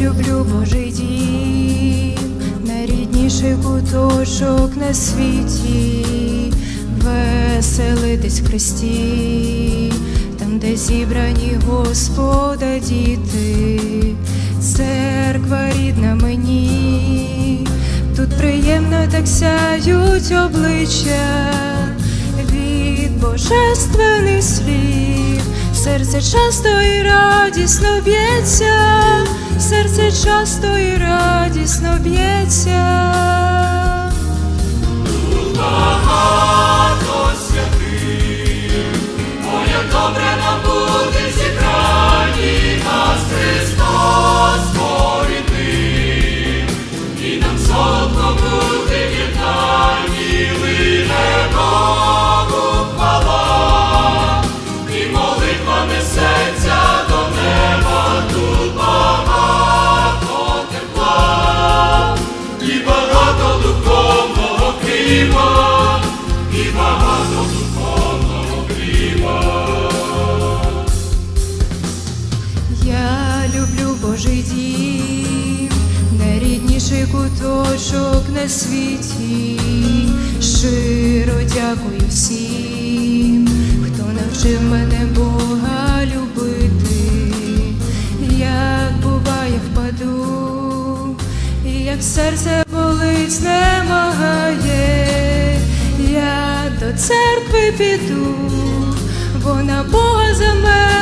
люблю Божий дім, найрідніший куточок на світі, веселитись в Христі, там, де зібрані Господа діти, церква рідна мені, тут приємно так сяють обличчя від божественних слів. Серце часто і радісно б'ється часто і радісно б'ється. житті, найрідніший куточок на світі, щиро дякую всім, хто навчив мене Бога любити, як буває, впаду, як серце болить, немагає, я до церкви піду, бо на Бога за мене.